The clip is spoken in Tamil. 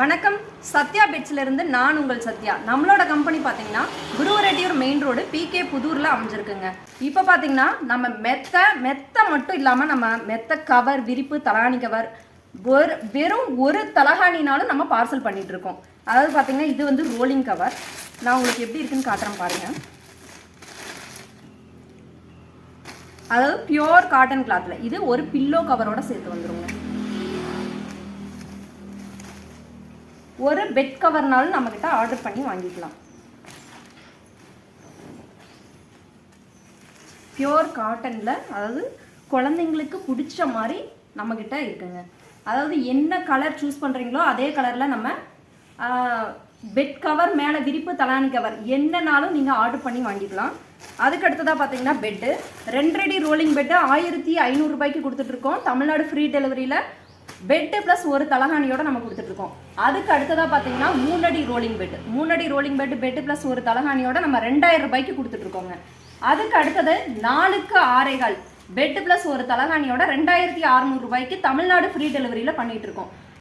வணக்கம். சத்யா பெட்ஸ்ல இருந்து நான் உங்கள் சத்யா. நம்மளோட கம்பெனி பார்த்தீங்கன்னா குருவரெட்டியூர் மெயின் ரோடு பிகே புதூரில் அமைஞ்சிருக்குங்க. இப்போ பார்த்தீங்கன்னா நம்ம மெத்த மெத்த மட்டும் இல்லாமல் நம்ம மெத்த கவர் விரிப்பு தலாணி கவர் ஒரு வெறும் ஒரு தலகாணினாலும் நம்ம பார்சல் பண்ணிகிட்ருக்கோம் இருக்கோம் அதாவது பார்த்தீங்கன்னா இது வந்து ரோலிங் கவர் நான் உங்களுக்கு எப்படி இருக்குன்னு காட்டுறேன் பாருங்க. அதாவது பியோர் காட்டன் கிளாத்தில் இது ஒரு பில்லோ கவரோட சேர்த்து வந்துருங்க. ஒரு பெட் கவர்னாலும் நம்மக்கிட்ட ஆர்டர் பண்ணி வாங்கிக்கலாம். பியோர் காட்டனில் அதாவது குழந்தைங்களுக்கு பிடிச்ச மாதிரி நம்மக்கிட்ட இருக்குங்க. அதாவது என்ன கலர் சூஸ் பண்ணுறீங்களோ அதே கலரில் நம்ம பெட் கவர் மேலே விரிப்பு தலானி கவர் என்னனாலும் நீங்கள் ஆர்டர் பண்ணி வாங்கிக்கலாம். அதுக்கு அடுத்ததாக பார்த்தீங்கன்னா பெட்டு ரெண்டடி ரோலிங் பெட்டு ஆயிரத்தி ஐநூறுரூபாய்க்கு கொடுத்துட்ருக்கோம் தமிழ்நாடு ஃப்ரீ டெலிவரியில் பெட்டு ப்ளஸ் ஒரு தலகாணியோட நம்ம கொடுத்துட்ருக்கோம். அதுக்கு அடுத்ததாக பார்த்தீங்கன்னா மூணடி ரோலிங் பெட்டு மூணடி ரோலிங் பெட் பெட்டு ப்ளஸ் ஒரு தலகாணியோட நம்ம ரெண்டாயிரம் ரூபாய்க்கு கொடுத்துட்ருக்கோங்க. அதுக்கு அடுத்தது நாலுக்கு ஆறேகால் பெட்டு ப்ளஸ் ஒரு தலகாணியோட ரெண்டாயிரத்தி அறநூறு ரூபாய்க்கு தமிழ்நாடு ஃப்ரீ டெலிவரியில் பண்ணிகிட்ருக்கோம் இருக்கோம்